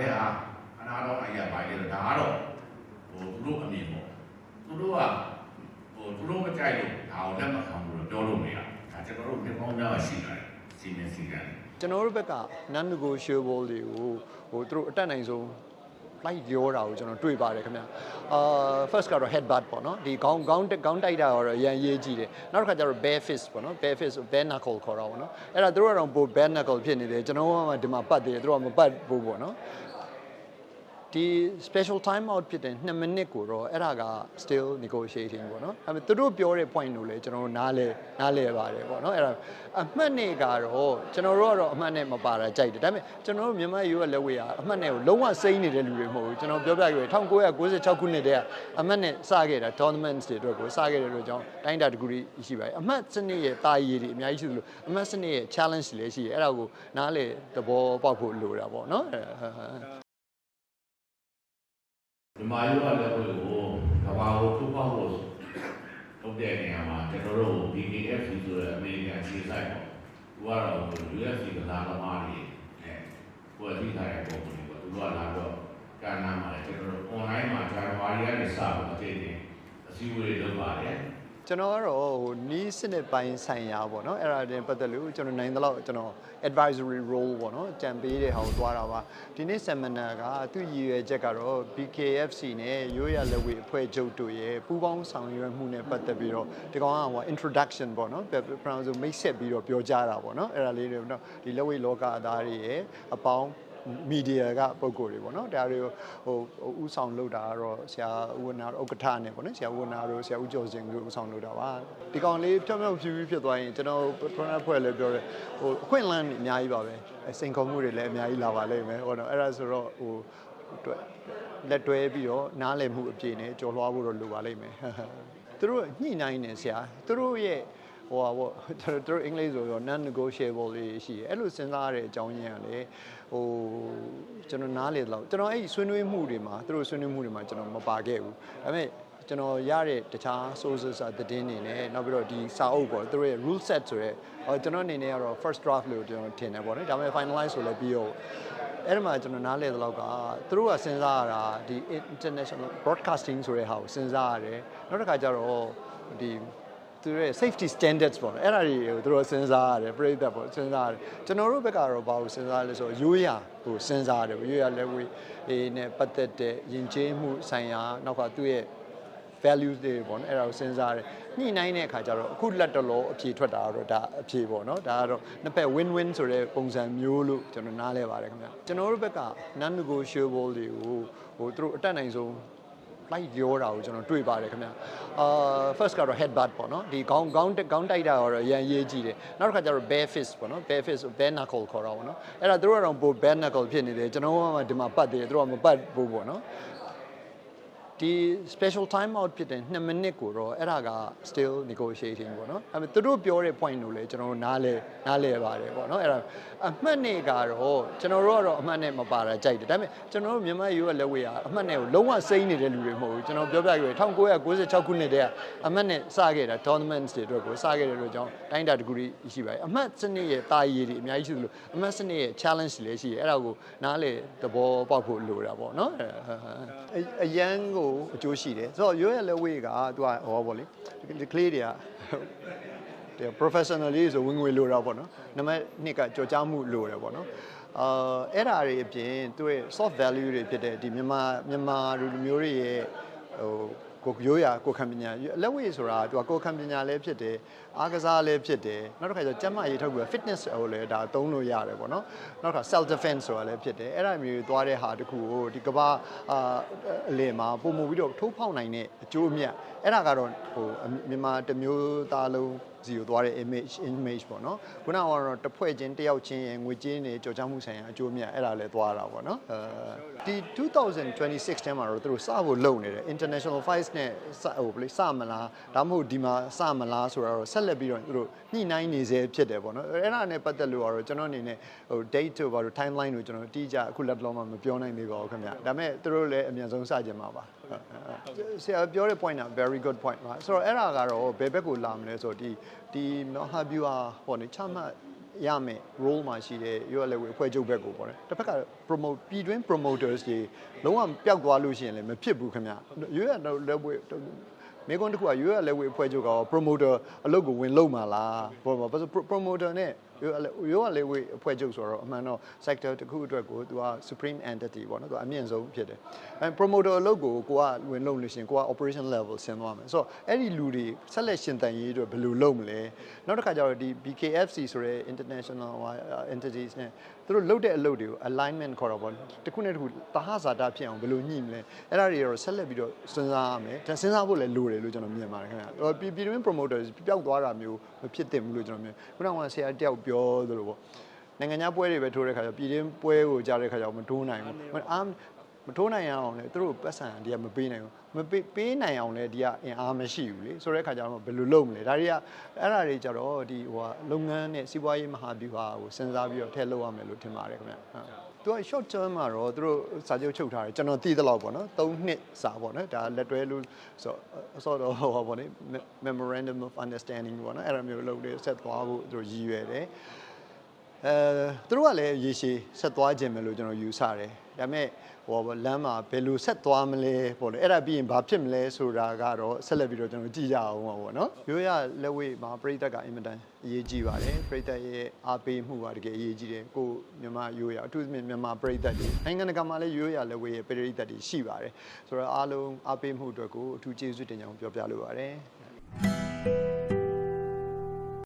လဲဟာအနာတော့အရာပိုင်းလေဒါကတော့ဟိုသူတို့အမြင်ပေါ့သူတို့ကဟိုသူတို့မကြိုက်လို့ဒါကိုလက်မခံဘူးလို့ပြောလို့မရဒါကျွန်တော်တို့မြေပေါင်းများရှိတယ်စီမံစီကံကျွန်တော်တို့ဘက်က non negotiable တွေကိုဟိုသူတို့အတက်နိုင်ဆုံးလိုက်ပြောတာကိုကျွန်တော်တွေ့ပါတယ်ခင်ဗျာအာ first ကတော့ head butt ပေါ့နော်ဒီခေါင်းခေါင်းခေါင်းတိုက်တာကတော့အရင်ရေးကြည့်တယ်နောက်တစ်ခါကျတော့ bare fist ပေါ့နော် bare fist bare knuckle ခေါ်တာပေါ့နော်အဲ့ဒါသူတို့ကတော့ပို bare knuckle ဖြစ်နေတယ်ကျွန်တော်ကမှဒီမှာပတ်သေးတယ်သူတို့ကမပတ်ဘူးပေါ့နော် ဒီ special time out ဖြစ်တဲ့2မိနစ်ကိုတော့အဲ့ဒါက still negotiating ပေါ့နော်အဲ့မဲ့သူတို့ပြောတဲ့ point ကိုလည်းကျွန်တော်တို့နားလဲနားလဲပါတယ်ပေါ့နော်အဲ့ဒါအမှတ်နဲ့ကတော့ကျွန်တော်တို့ကတော့အမှတ်နဲ့မပါတာကြိုက်တယ်ဒါပေမဲ့ကျွန်တော်တို့မြန်မာရိုးကလက်ဝဲကအမှတ်နဲ့ကိုလုံးဝစိမ့်နေတဲ့လူတွေမဟုတ်ဘူးကျွန်တော်ပြောပြခဲ့1996ခုနှစ်တည်းကအမှတ်နဲ့စခဲ့တာ tournaments တွေအတွက်ကိုစခဲ့တဲ့အတွက်ကြောင့်တိုင်းတာတကူကြီးရှိပါတယ်အမှတ်စနစ်ရဲ့တာရည်တွေအများကြီးရှိသလိုအမှတ်စနစ်ရဲ့ challenge တွေလည်းရှိတယ်အဲ့ဒါကိုနားလေသဘောပေါက်ဖို့လိုတာပေါ့နော်အဲ့ဒါ မြန်မာရိုးကလည်းဘယ်လိုကဘာကိုထုတ်ပေါက်လို့ထုတ်တဲ့နေရာမှာကျွန်တော်တို့ BKFC ဆိုတဲ့အမေရိကန်ခြေဆိုင်ပေါ့သူကတော့ UFC ကစားသမားတွေနဲ့ပွဲစည်းထားတဲ့ပုံစံတွေပေါ့သူကလာတော့ကာနာမှာလည်းကျွန်တော်တို့ online မှာဇန်နဝါရီကနေစပြီးအသေးသေးအစည်းအဝေးတွေလုပ်ပါတယ် ကျွန်တော်ကတော့ဟိုနီးစနစ်ပိုင်းဆိုင်ရာပေါ့နော်အဲ့ဒါတင်ပတ်သက်လို့ကျွန်တော်နိုင်တဲ့လောက်ကျွန်တော် advisory role ပေါ့နော်ကြံပေးတဲ့ဟာကိုသွားတာပါဒီနေ့ seminar ကသူ့ရည်ရွယ်ချက်ကတော့ BKFC နဲ့ရိုးရလက်ဝေအဖွဲ့ချုပ်တို့ရဲ့ပူးပေါင်းဆောင်ရွက်မှုနဲ့ပတ်သက်ပြီးတော့ဒီကောင်ကဟို introduction ပေါ့နော် background ဆိုမိတ်ဆက်ပြီးတော့ပြောကြတာပေါ့နော်အဲ့ဒါလေးတွေပေါ့နော်ဒီလက်ဝေလောကအသားတွေရဲ့အပေါင်း မီဒီယာကပုံကိုယ်တွေပေါ့နော်ဒါတွေကိုဟိုဟိုဥဆောင်လုပ်တာကတော့ဆရာဦးဝနာဥက္ကဋ္ဌနဲ့ပေါ့နော်ဆရာဦးဝနာတို့ဆရာဦးကျော်စင်တို့ဥဆောင်လုပ်တာပါဒီကောင်လေးဖြောင်းဖြောင်းဖြူဖြူဖြစ်သွားရင်ကျွန်တော်ပရဏဖွဲ့လည်းပြောတယ်ဟိုအခွင့်အလမ်းအများကြီးပါပဲစိန်ခေါ်မှုတွေလည်းအများကြီးလာပါလိမ့်မယ်ဟောတော့အဲ့ဒါဆိုတော့ဟိုအတွက်လက်တွဲပြီးတော့နားလည်မှုအပြည့်နဲ့ကြော်လွှားဖို့တော့လိုပါလိမ့်မယ်သူတို့ညှိနှိုင်းနေဆရာသူတို့ရဲ့ ဟိုပါပေါ့ကျွန်တော်တို့အင်္ဂလိပ်ဆိုတော့ non negotiable တွေရှိတယ်အဲ့လိုစဉ်းစားရတဲ့အကြောင်းရင်းကလည်းဟိုကျွန်တော်နားလေတော့ကျွန်တော်အဲ့ဒီဆွေးနွေးမှုတွေမှာသူတို့ဆွေးနွေးမှုတွေမှာကျွန်တော်မပါခဲ့ဘူးဒါပေမဲ့ကျွန်တော်ရတဲ့တခြား sources အသတင်းတွေနဲ့နောက်ပြီးတော့ဒီစာအုပ်ပေါ့သူတို့ရဲ့ rule set ဆိုရဲဟောကျွန်တော်အနေနဲ့ကတော့ first draft လို့ကျွန်တော်ထင်တယ်ပေါ့နော်ဒါပေမဲ့ finalize ဆိုလည်းပြီးတော့အဲ့ဒီမှာကျွန်တော်နားလဲတဲ့လောက်ကသူတို့ကစဉ်းစားရတာဒီ international broadcasting ဆိုတဲ့ဟာကိုစဉ်းစားရတယ်နောက်တစ်ခါကျတော့ဒီ သူတို့ရဲ့ safety standards ပေါ့နော်အဲ့ဒါတွေကိုသူတို့စဉ်းစားရတယ်ပြိဿပေါ့စဉ်းစားရတယ်ကျွန်တော်တို့ဘက်ကတော့ဘာကိုစဉ်းစားလဲဆိုတော့ရိုးရာကိုစဉ်းစားရတယ်ရိုးရာလက်ဝေးအေးနဲ့ပတ်သက်တဲ့ယဉ်ကျေးမှုဆိုင်ရာနောက်ကသူ့ရဲ့ values တွေပေါ့နော်အဲ့ဒါကိုစဉ်းစားရတယ်ညှိနှိုင်းတဲ့အခါကျတော့အခုလက်တလောအဖြေထွက်တာကတော့ဒါအဖြေပေါ့နော်ဒါကတော့နှစ်ဖက် win win ဆိုတဲ့ပုံစံမျိုးလို့ကျွန်တော်နားလဲပါတယ်ခင်ဗျကျွန်တော်တို့ဘက်က non negotiable တွေကိုဟိုသူတို့အတက်နိုင်ဆုံး လိုက်ပြောတာကိုကျွန်တော်တွေ့ပါတယ်ခင်ဗျအာ first ကတော့ head butt ပေါ့နော်ဒီခေါင်းခေါင်းခေါင်းတိုက်တာကတော့အရင်ရေးကြည့်တယ်နောက်တစ်ခါကျတော့ bare fist ပေါ့နော် bare fist bare knuckle ခေါ်တာပေါ့နော်အဲ့ဒါသူတို့ကတော့ပို bare knuckle ဖြစ်နေတယ်ကျွန်တော်ကမှဒီမှာပတ်သေးတယ်သူတို့ကမပတ်ဘူးပေါ့နော် ဒီ special time out ဖြစ်တဲ့2မိနစ်ကိုတော့အဲ့ဒါက still negotiating ပေါ့နော်အဲ့မဲ့သူတို့ပြောတဲ့ point ကိုလည်းကျွန်တော်တို့နားလဲနားလဲပါတယ်ပေါ့နော်အဲ့ဒါအမှတ်နဲ့ကတော့ကျွန်တော်တို့ကတော့အမှတ်နဲ့မပါတာကြိုက်တယ်ဒါပေမဲ့ကျွန်တော်တို့မြန်မာရိုးကလက်ဝဲကအမှတ်နဲ့ကိုလုံးဝစိမ့်နေတဲ့လူတွေမဟုတ်ဘူးကျွန်တော်ပြောပြခဲ့1996ခုနှစ်တည်းကအမှတ်နဲ့စခဲ့တာ tournaments တွေအတွက်ကိုစခဲ့တဲ့အတွက်ကြောင့်တိုင်းတာတကူကြီးရှိပါတယ်အမှတ်စနစ်ရဲ့တာရည်တွေအများကြီးရှိသလိုအမှတ်စနစ်ရဲ့ challenge တွေလည်းရှိတယ်အဲ့ဒါကိုနားလေသဘောပေါက်ဖို့လိုတာပေါ့နော်အဲ့အရန်ကိုအကျိုးရှိတယ်ဆိုတော့ရိုးရလက်ဝဲကသူကဟောပေါ့လေဒီကလေးတွေကတဲ့ professionally ဆိုဝင်ငွေလိုတာပေါ့နော်နံပါတ်2ကကြော်ကြားမှုလိုတယ်ပေါ့နော်အာအဲ့ဓာတွေအပြင်သူရဲ့ soft value တွေဖြစ်တဲ့ဒီမြန်မာမြန်မာလူမျိုးတွေရဲ့ဟို ကိုရိုးရာကိုခံပညာလက်ဝဲဆိုတာသူကကိုခံပညာလည်းဖြစ်တယ်အားကစားလည်းဖြစ်တယ်နောက်တစ်ခါကျကျန်းမာရေးထောက်ပြီး fitness ဟိုလည်းဒါသုံးလို့ရတယ်ပေါ့နော်နောက်တစ်ခါ self defense ဆိုတာလည်းဖြစ်တယ်အဲ့ဒါမျိုးသွားတဲ့ဟာတခုကိုဒီကဘာအာအလယ်မှာပုံမှုပြီးတော့ထိုးဖောက်နိုင်တဲ့အကျိုးအမြတ်အဲ့ဒါကတော့ဟိုမြန်မာတစ်မျိုးသားလုံးစီကိုသွားတဲ့ image image ပေါ့နော်ခုနကတော့တစ်ဖွဲ့ချင်းတစ်ယောက်ချင်းရဲ့ငွေကြေးနေကြော်ကြားမှုဆိုင်ရာအကျိုးအမြတ်အဲ့ဒါလည်းသွားတာပေါ့နော်အဲဒီ2026ထဲမှာတော့သူတို့စဖို့လုပ်နေတယ် international fights နဲ့စဟိုဘယ်လိုစမလားဒါမှမဟုတ်ဒီမှာစမလားဆိုတာတော့ဆက်လက်ပြီးတော့သူတို့ညှိနှိုင်းနေစေဖြစ်တယ်ပေါ့နော်အဲ့ဒါနဲ့ပတ်သက်လို့ကတော့ကျွန်တော်အနေနဲ့ဟို date တို့ဘာလို့ timeline တို့ကျွန်တော်အတိအကျအခုလက်တလုံးမှမပြောနိုင်သေးပါဘူးခင်ဗျဒါပေမဲ့သူတို့လည်းအမြန်ဆုံးစကြင်မှာပါဆရာပြောတဲ့ point က very good point ပါဆိုတော့အဲ့ဒါကတော့ဘယ်ဘက်ကိုလာမလဲဆိုတော့ဒီဒီမဟာဗျူဟာဟိုနေချမှတ်ရမယ် role မှာရှိတဲ့ရွက်လက်ဝဲအဖွဲ့ချုပ်ဘက်ကိုပေါ့နော်တစ်ဖက်က promote ပြည်တွင်း promoters တွေလုံးဝပျောက်သွားလို့ရှိရင်လည်းမဖြစ်ဘူးခင်ဗျရွက်လက်ဝဲမေကွန်းတစ်ခုကရွက်လက်ဝဲအဖွဲ့ချုပ်က promoter အလုပ်ကိုဝင်လုပ်မှာလားပေါ့ပါ promoter နဲ့ ရွက်ရွက်လက်ဝဲအဖွဲ့ချုပ်ဆိုတော့အမှန်တော့ sector တစ်ခုအတွက်ကိုသူက supreme entity ပေါ့နော်သူအမြင့်ဆုံးဖြစ်တယ်အဲ promoter အလုပ်ကိုကိုကဝင်လုပ်လို့ရှိရင်ကိုက operation level ဆင်းသွားမယ်ဆိုတော့အဲ့ဒီလူတွေဆက်လက်ရှင်သန်ရေးအတွက်ဘယ်လိုလုပ်မလဲနောက်တစ်ခါကျတော့ဒီ BKFC ဆိုတဲ့ international entities နဲ့သူတို့လုပ်တဲ့အလုပ်တွေကို alignment ခေါ်တော့ပေါ့တစ်ခုနဲ့တစ်ခုတဟဇာတာဖြစ်အောင်ဘယ်လိုညှိမလဲအဲ့ဒါတွေတော့ဆက်လက်ပြီးတော့စဉ်းစားရမယ်ဒါစဉ်းစားဖို့လည်းလိုတယ်လို့ကျွန်တော်မြင်ပါတယ်ခင်ဗျာပြည်ပြည်တွင်း promoter ပျောက်သွားတာမျိုးမဖြစ်သင့်ဘူးလို့ကျွန်တော်မြင်ခုနကဆရာတယောက်ပြောသလိုပေါ့နိုင်ငံခြားပွဲတွေပဲထိုးတဲ့ခါကျပြည်တွင်းပွဲကိုကြားတဲ့ခါကျတော့မထိုးနိုင်ဘူးအားမထိုးနိုင်အောင်လေသူတို့ပတ်စံဒီကမပေးနိုင်ဘူးမပေးပေးနိုင်အောင်လေဒီကအင်အားမရှိဘူးလေဆိုတဲ့ခါကျတော့ဘယ်လိုလုပ်မလဲဒါတွေကအဲ့ဒါတွေကြတော့ဒီဟိုကလုပ်ငန်းနဲ့စီးပွားရေးမဟာဗျူဟာကိုစဉ်းစားပြီးတော့ထည့်လုပ်ရမယ်လို့ထင်ပါတယ်ခင်ဗျဟုတ် သူက short term မှာတော့သူတို့စာချုပ်ချုပ်ထားတယ်ကျွန်တော်သိသလောက်ပေါ့နော်3နှစ်စာပေါ့နော်ဒါလက်တွဲလို့ဆိုဆိုတော့ဟောပေါ့နိ memorandum of understanding ပေါ့နော်အဲ့ဒါမျိုးလုပ်လို့ဆက်သွားဖို့သူတို့ရည်ရွယ်တယ် အဲသူတို့ကလည်းရေရှည်ဆက်သွားခြင်းပဲလို့ကျွန်တော်ယူဆတယ်ဒါပေမဲ့ဟောပေါ့လမ်းမှာဘယ်လိုဆက်သွားမလဲပေါ့လေအဲ့ဒါပြီးရင်ဘာဖြစ်မလဲဆိုတာကတော့ဆက်လက်ပြီးတော့ကျွန်တော်ကြည့်ကြအောင်ပါပေါ့နော်ရိုးရလက်ဝဲမှာပြိသက်ကအင်မတန်အရေးကြီးပါတယ်ပြိသက်ရဲ့အားပေးမှုပါတကယ်အရေးကြီးတယ်ကိုမြန်မာရိုးရအထူးသဖြင့်မြန်မာပြိသက်တွေနိုင်ငံတကာမှာလည်းရိုးရလက်ဝဲရဲ့ပြိသက်တွေရှိပါတယ်ဆိုတော့အားလုံးအားပေးမှုအတွက်ကိုအထူးကျေးဇူးတင်ကြောင်းပြောပြလိုပါတယ်